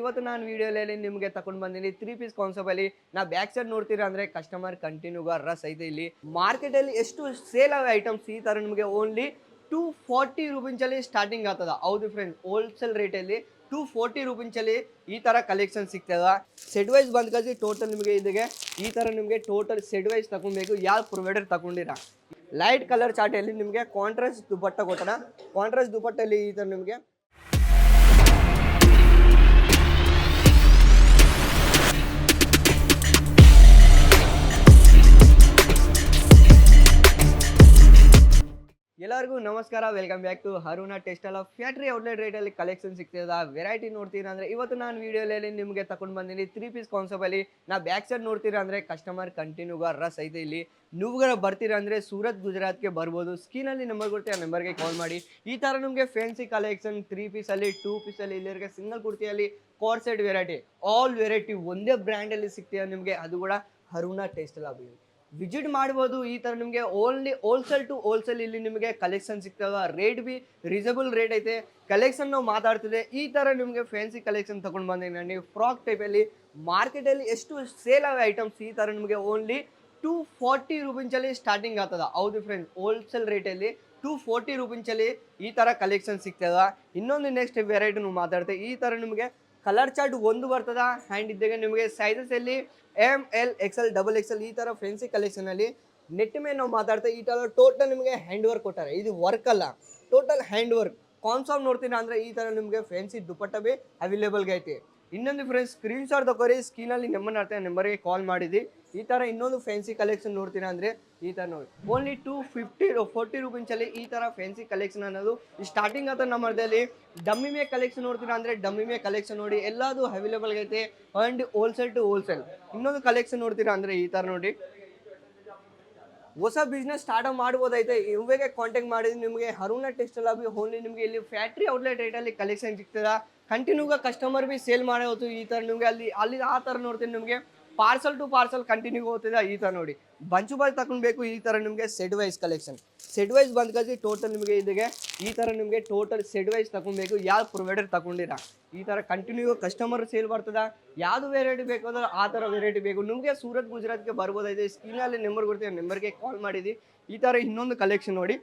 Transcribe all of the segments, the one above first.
ಇವತ್ತು ನಾನು ವಿಡಿಯೋಲಿ ನಿಮಗೆ ತಗೊಂಡು ಬಂದಿನಿ. ತ್ರೀ ಪೀಸ್ ಕಾನ್ಸೆಪ್ಟ್ ಅಲ್ಲಿ ನಾ ಬ್ಯಾಕ್ ಸೈಡ್ ನೋಡ್ತೀರಾ ಅಂದ್ರೆ ಕಸ್ಟಮರ್ ಕಂಟಿನ್ಯೂ ರಸ್ ಐತೆ ಇಲ್ಲಿ. ಮಾರ್ಕೆಟ್ ಅಲ್ಲಿ ಎಷ್ಟು ಸೇಲ್ ಆಗ ಐಟಮ್ಸ್ ಈ ತರ ನಿಮಗೆ ಓನ್ಲಿ ಟೂ ಫಾರ್ಟಿ ರುಪೀನ್ಸಲ್ಲಿ ಸ್ಟಾರ್ಟಿಂಗ್ ಆಗ್ತದ. ಹೌದು ಫ್ರೆಂಡ್ಸ್ ಹೋಲ್ಸೇಲ್ ರೇಟಲ್ಲಿ ಟೂ ಫೋರ್ಟಿ ರುಪೀನ್ಸಲ್ಲಿ ಈ ಥರ ಕಲೆಕ್ಷನ್ ಸಿಗ್ತದ. ಸೆಡ್ ವೈಸ್ ಬಂದ್ ಕಳ್ಸಿ ಟೋಟಲ್ ನಿಮಗೆ ಇದಿಗೆ ಈ ಥರ ನಿಮಗೆ ಟೋಟಲ್ ಸೆಡ್ ವೈಸ್ ತಗೊಬೇಕು ಯಾವ ಪ್ರೊವೈಡರ್ ತಗೊಂಡಿರ ಲೈಟ್ ಕಲರ್ ಚಾಟಲ್ಲಿ ನಿಮಗೆ ಕಾಂಟ್ರಾಸ್ಟ್ ದುಪಟ್ಟ ಕೊಟ್ಟಣ. ಕಾಂಟ್ರಾಸ್ಟ್ ದುಪಟ್ಟಲ್ಲಿ ಈ ಥರ ನಿಮಗೆ ಎಲ್ಲರಿಗೂ ನಮಸ್ಕಾರ. Welcome back to Haruna textile of factory outlet ರೇಟಲ್ಲಿ ಕಲೆಕ್ಷನ್ ಸಿಗ್ತದ ವೆರೈಟಿ ನೋಡ್ತೀರಾ ಅಂದ್ರೆ ಇವತ್ತು ನಾನು ವಿಡಿಯೋಲಿ ನಿಮಗೆ ತಗೊಂಡು ಬಂದಿನಿ ತ್ರೀ ಪೀಸ್ ಕಾನ್ಸೆಪ್ಟ್ ಅಲ್ಲಿ ನಾ ಬ್ಯಾಕ್ ಸೈಡ್ ನೋಡ್ತೀರಾ ಅಂದ್ರೆ ಕಸ್ಟಮರ್ ಕಂಟಿನ್ಯೂ ರಸ್ ಐತೆ ಇಲ್ಲಿ. ನೀವುಗಳ ಬರ್ತೀರಾ ಅಂದ್ರೆ ಸೂರತ್ ಗುಜರಾತ್ಗೆ ಬರ್ಬೋದು. ಸ್ಕೀನಲ್ಲಿ ನಂಬರ್ ಕೊಡ್ತೀವಿ ಆ ನಂಬರ್ಗೆ ಕಾಲ್ ಮಾಡಿ. ಈ ಥರ ನಿಮಗೆ ಫ್ಯಾನ್ಸಿ ಕಲೆಕ್ಷನ್ ತ್ರೀ ಪೀಸಲ್ಲಿ ಟೂ ಪೀಸಲ್ಲಿ ಇಲ್ಲಿವರೆಗೆ ಸಿಂಗಲ್ ಕುರ್ತಿಯಲ್ಲಿ ಅಲ್ಲಿ ಸೆಟ್ ವೆರೈಟಿ ಆಲ್ ವೆರೈಟಿ ಒಂದೇ ಬ್ರ್ಯಾಂಡಲ್ಲಿ ಸಿಗ್ತೀರಾ ನಿಮಗೆ? ಅದು ಕೂಡ ಹರುಣ ಟೇಸ್ಟ್ ಆಗಿ ವಿಸಿಟ್ ಮಾಡ್ಬೋದು, ಈ ಥರ ನಿಮಗೆ ಓನ್ಲಿ ಹೋಲ್ಸೇಲ್ ಟು ಹೋಲ್ಸೇಲ್ ಇಲ್ಲಿ ನಿಮಗೆ ಕಲೆಕ್ಷನ್ ಸಿಗ್ತದ ರೇಟ್ ಬಿ ರೀಸನಬಲ್ ರೇಟ್ ಐತೆ. ಕಲೆಕ್ಷನ್ ನಾವು ಮಾತಾಡ್ತಿದೆ. ಈ ಥರ ನಿಮಗೆ ಫ್ಯಾನ್ಸಿ ಕಲೆಕ್ಷನ್ ತೊಗೊಂಡು ಬಂದಿದ್ದೀನಿ ನನಗೆ ಫ್ರಾಕ್ ಟೈಪಲ್ಲಿ ಮಾರ್ಕೆಟಲ್ಲಿ ಎಷ್ಟು ಸೇಲ್ ಆಗ ಐಟಮ್ಸ್ ಈ ಥರ ನಿಮಗೆ ಓನ್ಲಿ ಟೂ ಫಾರ್ಟಿ ರುಪೀನ್ಸಲ್ಲಿ ಸ್ಟಾರ್ಟಿಂಗ್ ಆಗ್ತದ. ಹೌದು ಫ್ರೆಂಡ್ಸ್ ಹೋಲ್ಸೇಲ್ ರೇಟಲ್ಲಿ ಟೂ ಫೋರ್ಟಿ ರುಪೀನ್ಸಲ್ಲಿ ಈ ಥರ ಕಲೆಕ್ಷನ್ ಸಿಗ್ತದ ಇನ್ನೊಂದು ನೆಕ್ಸ್ಟ್ ವೆರೈಟಿ ಮಾತಾಡ್ತೀವಿ ಮಾತಾಡ್ತೇವೆ ಈ ಥರ ನಿಮಗೆ ಕಲರ್ ಚಾರ್ಟ್ ಒಂದು ಬರ್ತದ. ಹ್ಯಾಂಡ್ ಇದ್ದಾಗ ನಿಮಗೆ ಸೈಜಸ್ ಅಲ್ಲಿ M L X L double X L ಈ ಥರ ಫ್ರೆನ್ಸಿ ಕಲೆಕ್ಷನ್ ಅಲ್ಲಿ ನೆಟ್ ಮೇಲೆ ನಾವು ಮಾತಾಡ್ತಾ ಈ ಥರ ಟೋಟಲ್ ನಿಮಗೆ ಹ್ಯಾಂಡ್ ವರ್ಕ್ ಕೊಟ್ಟಾರೆ. ಇದು ವರ್ಕ್ ಅಲ್ಲ. ಟೋಟಲ್ ಹ್ಯಾಂಡ್ ವರ್ಕ್ ಕಾನ್ಸಾಮ್ ನೋಡ್ತೀರಾ ಅಂದ್ರೆ ಈ ಥರ ನಿಮಗೆ ಫ್ರೆನ್ಸಿ ದುಪಟ್ಟ ಬಿ ಅವೈಲೇಬಲ್ಗೆ ಐತಿ ಇನ್ನೊಂದು ಫ್ರೆಂಡ್ಸ್ ಸ್ಕ್ರೀನ್ ಶಾಟ್ ತಗೋರಿ ಸ್ಕ್ರೀನಲ್ಲಿ ನಂಬರ್ ಆಡ್ತೇನೆ ನಂಬರ್ಗೆ ಕಾಲ್ ಮಾಡಿದ್ವಿ ಈ ಥರ ಇನ್ನೊಂದು ಫ್ಯಾನ್ಸಿ ಕಲೆಕ್ಷನ್ ನೋಡ್ತೀರಾ ಅಂದರೆ ಈ ಥರ ನೋಡಿ. ಓನ್ಲಿ ಟೂ ಫಿಫ್ಟಿ ಫೋರ್ಟಿ ರುಪೀನ್ಸಲ್ಲಿ ಈ ಥರ ಫ್ಯಾನ್ಸಿ ಕಲೆಕ್ಷನ್ ಅನ್ನೋದು. ಸ್ಟಾರ್ಟಿಂಗ್ ಆತ ನಮ್ಮದಲ್ಲಿ ಡಮ್ಮಿ ಮೇ ಕಲೆಕ್ಷನ್ ನೋಡ್ತೀರಾ ಅಂದರೆ ಡಮ್ಮಿ ಮೇ ಕಲೆಕ್ಷನ್ ನೋಡಿ. ಎಲ್ಲದು ಅವೈಲೇಬಲ್ ಐತೆ. ಆ್ಯಂಡ್ ಹೋಲ್ಸೇಲ್ ಟು ಹೋಲ್ಸೇಲ್ ಇನ್ನೊಂದು ಕಲೆಕ್ಷನ್ ನೋಡ್ತೀರಾ ಅಂದರೆ ಈ ಥರ ನೋಡಿ. ಹೊಸ ಬಿಸ್ನೆಸ್ ಸ್ಟಾರ್ಟ್ ಮಾಡ್ಬೋದೈತೆ. ಇವಾಗೆ ಕಾಂಟ್ಯಾಕ್ಟ್ ಮಾಡಿದ್ರೆ ನಿಮಗೆ ಹರುಣ ಟೆಕ್ಸ್ಟೈಲ್ ಆಗಿ ಓನ್ಲಿ ನಿಮಗೆ ಇಲ್ಲಿ ಫ್ಯಾಕ್ಟ್ರಿ ಔಟ್ಲೆಟ್ ರೇಟಲ್ಲಿ ಕಲೆಕ್ಷನ್ ಸಿಗ್ತದ? ಕಂಟಿನ್ಯೂಗ ಕಸ್ಟಮರ್ ಬಿ ಸೇಲ್ ಮಾಡೇ ಹೋಯ್ತು ಈ ಥರ ನಿಮಗೆ ಅಲ್ಲಿ ಅಲ್ಲಿ ಆ ಥರ ನೋಡ್ತೀನಿ ನಿಮಗೆ. ಪಾರ್ಸಲ್ ಟು ಪಾರ್ಸಲ್ ಕಂಟಿನ್ಯೂ ಹೋಗ್ತಿದೆ ಈ ಥರ ನೋಡಿ. ಬಂಚು ಬಾಯ್ ತಗೊಳ್ಬೇಕು ಈ ಥರ ನಿಮಗೆ set wise collection set wise ಬಂದ ಕಳ್ಸಿ ಟೋಟಲ್ ನಿಮಗೆ ಇದಕ್ಕೆ ಈ ಥರ ನಿಮಗೆ ಟೋಟಲ್ ಸೆಡ್ ವೈಸ್ ತಗೊಳ್ಬೇಕು ಯಾವ ಪ್ರೊವೈಡರ್ ತಗೊಂಡಿರ ಈ ಥರ ಕಂಟಿನ್ಯೂ ಕಸ್ಟಮರ್ ಸೇಲ್ ಬರ್ತದೆ. ಯಾವುದು ವೆರೈಟಿ ಬೇಕು ಅಂದ್ರೆ ಆ ಥರ ವೆರೈಟಿ ಬೇಕು. ನಿಮಗೆ ಸೂರತ್ ಗುಜರಾತ್ಗೆ ಬರ್ಬೋದೈತೆ ಸ್ಕ್ರೀನಲ್ಲಿ ನಂಬರ್ ಕೊಡ್ತೀವಿ ನಂಬರ್ಗೆ ಕಾಲ್ ಮಾಡಿದ್ವಿ ಈ ಥರ ಇನ್ನೊಂದು ಕಲೆಕ್ಷನ್ ನೋಡಿ.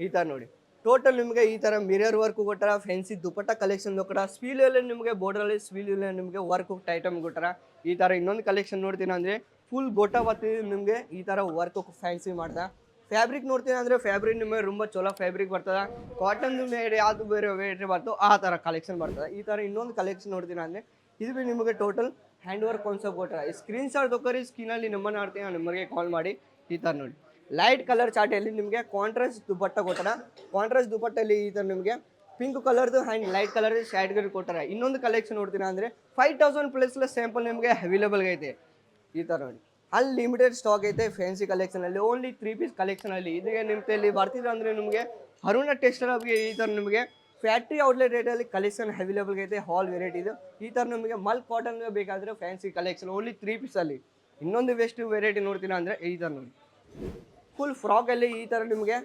ಈ ಥರ ನೋಡಿ. ಟೋಟಲ್ ನಿಮಗೆ ಈ ಥರ ಮಿರರ್ ವರ್ಕ್ ಕೊಟ್ಟರ ಫೆನ್ಸಿ ದುಪಟ್ಟ ಕಲೆಕ್ಷನ್ ಕೊಟ್ಟರ ಸ್ವೀಲಲ್ಲಿ ನಿಮಗೆ ಬೋರ್ಡರಲ್ಲಿ ಸ್ವೀಲಲ್ಲಿ ನಿಮಗೆ ವರ್ಕ್ ಐಟಮ್ ಕೊಟ್ಟರ. ಈ ಥರ ಇನ್ನೊಂದು ಕಲೆಕ್ಷನ್ ನೋಡ್ತೀನಿ ಅಂದರೆ ಫುಲ್ ಗೋಟ ಬತ್ತಿ ನಿಮಗೆ ಈ ಥರ ವರ್ಕ್ ಫ್ಯಾನ್ಸಿ ಮಾಡ್ದೆ ಫ್ಯಾಬ್ರಿಕ್ ನೋಡ್ತೀನಿ ಅಂದರೆ ಫ್ಯಾಬ್ರಿಕ್ ನಿಮಗೆ ತುಂಬ ಚಲೋ ಫ್ಯಾಬ್ರಿಕ್ ಬರ್ತದೆ. ಕಾಟನ್ ಮೇಡ್ ಯಾವುದು ಬೇರೆ ವೇಟ್ರಿ ಬರ್ತೋ ಆ ಥರ ಕಲೆಕ್ಷನ್ ಬರ್ತದೆ. ಈ ಥರ ಇನ್ನೊಂದು ಕಲೆಕ್ಷನ್ ನೋಡ್ತೀನಿ ಅಂದರೆ ಇದು ಬಿ ನಿಮಗೆ ಟೋಟಲ್ ಹ್ಯಾಂಡ್ ವರ್ಕ್ ಕಾನ್ಸೆಪ್ಟ್ ಕೊಟ್ಟರೆ. ಸ್ಕ್ರೀನ್ ಶಾಟ್ ತಗೋರಿ ಸ್ಕ್ರೀನಲ್ಲಿ ನಂಬರ್ ಆಡ್ತೀನಿ ನಂಬರ್ಗೆ ಕಾಲ್ ಮಾಡಿ, ಈ ಥರ ನೋಡಿ. ಲೈಟ್ ಕಲರ್ ಚಾಟಲ್ಲಿ ನಿಮಗೆ ಕಾಂಟ್ರಾಸ್ಟ್ ದುಪಟ್ಟ ಕೊಟ್ಟಾರ ಕಾಂಟ್ರಾಸ್ಟ್ ದುಪಟ್ಟಲ್ಲಿ ಈ ಥರ ನಿಮಗೆ ಪಿಂಕ್ ಕಲರ್ದು ಆ್ಯಂಡ್ ಲೈಟ್ ಕಲರ್ ಶ್ಯಾಟ್ಗಳು ಕೊಟ್ಟಾರ ಇನ್ನೊಂದು ಕಲೆಕ್ಷನ್ ನೋಡ್ತೀರಾ ಅಂದರೆ ಫೈವ್ ತೌಸಂಡ್ ಪ್ಲಸ್ ಸ್ಯಾಂಪಲ್ ನಿಮಗೆ ಅವೈಲೇಬಲ್ ಐತೆ ಈ ಥರ ನೋಡಿ. ಅಲ್ಲಿ ಲಿಮಿಟೆಡ್ ಸ್ಟಾಕ್ ಐತೆ ಫ್ಯಾನ್ಸಿ ಕಲೆಕ್ಷನಲ್ಲಿ ಓನ್ಲಿ ತ್ರೀ ಪೀಸ್ ಕಲೆಕ್ಷನಲ್ಲಿ ಇದಕ್ಕೆ ನಿಮ್ಮ ಇಲ್ಲಿ ಬರ್ತಿದ್ರು ಅಂದರೆ ನಿಮಗೆ ಅರುಣ ಟೆಕ್ಸ್ಟೈಲ್ ಅವ್ರಿಗೆ ಈ ಥರ ನಿಮಗೆ ಫ್ಯಾಕ್ಟ್ರಿ ಔಟ್ಲೆಟ್ ರೇಟಲ್ಲಿ ಕಲೆಕ್ಷನ್ ಅವೈಲೇಬಲ್ ಐತೆ ಹಾಲ್ ವೆರೈಟಿ ಇದು ಈ ಥರ ನಿಮಗೆ ಮಲ್ ಕಾಟನ್ ಬೇಕಾದರೆ ಫ್ಯಾನ್ಸಿ ಕಲೆಕ್ಷನ್ ಓನ್ಲಿ ತ್ರೀ ಪೀಸಲ್ಲಿ ಇನ್ನೊಂದು ಬೆಸ್ಟ್ ವೆರೈಟಿ ನೋಡ್ತೀರಾ ಅಂದರೆ ಈ ಥರ ನೋಡಿ. ಫುಲ್ ಫ್ರಾಕಲ್ಲಿ ಈ ಥರ ನಿಮಗೆ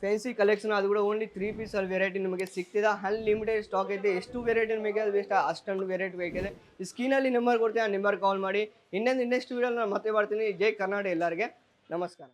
ಫ್ಯಾನ್ಸಿ ಕಲೆಕ್ಷನ್ ಅದು ಕೂಡ ಓನ್ಲಿ ತ್ರೀ ಪೀಸ್ ಅಲ್ಲಿ ವೆರೈಟಿ ನಿಮಗೆ ಸಿಗ್ತಿದೆ ಅಲ್ಲಿ ಲಿಮಿಟೆಡ್ ಸ್ಟಾಕ್ ಐತೆ. ಎಷ್ಟು ವೆರೈಟಿ ನಿಮಗೆ ಅದು ಬೇಕು ಅಷ್ಟೊಂದು ವೆರೈಟಿ ಬೇಕಿದೆ. ಈ ಸ್ಕ್ರೀನಲ್ಲಿ ನಂಬರ್ ಕೊಡ್ತೀನಿ, ಆ ನಂಬರ್ ಕಾಲ್ ಮಾಡಿ. ಇನ್ನೊಂದು ಇನ್ನೆಷ್ಟು ವೀಡಿಯೋ ನಾನು ಮತ್ತೆ ಮಾಡ್ತೀನಿ. ಜೈ ಕರ್ನಾಟಕ ಎಲ್ಲರಿಗೆ. ನಮಸ್ಕಾರ.